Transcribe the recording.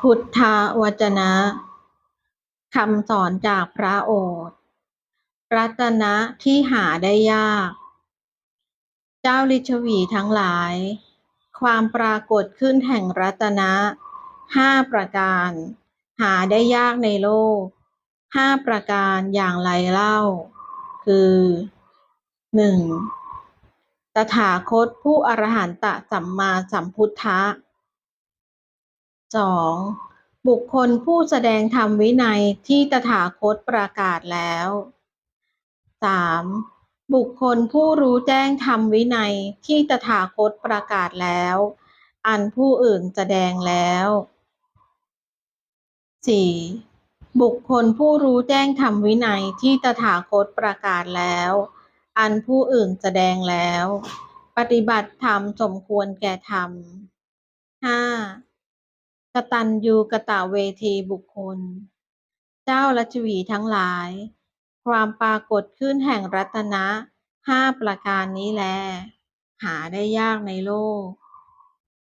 พุทธวจนะคำสอนจากพระโอษฐ์รัตนะที่หาได้ยาก เจ้าลิชวีทั้งหลาย ความปรากฏขึ้นแห่งรัตนะห้าประการ หาได้ยากในโลกห้าประการอย่างไรเล่า คือหนึ่งตถาคตผู้อรหันตสัมมาสัมพุทธธ สองบุคคลผู้แสดงธรรมวินัยที่ตถาคตประกาศแล้วสามบุคคลผู้รู้แจ้งธรรมวินัยที่ตถาคตประกาศแล้ว อันผู้อื่นแสดงแล้วสี่บุคคลผู้รู้แจ้งธรรมวินัยที่ตถาคตประกาศแล้ว อันผู้อื่นแสดงแล้ว ปฏิบัติธรรมสมควรแก่ธรรมห้า ตัญญูกตเวทีบุคคล เจ้ารัชวีทั้งหลาย ความปรากฏขึ้นแห่งรัตนะห้าประการนี้แล หาได้ยากในโลก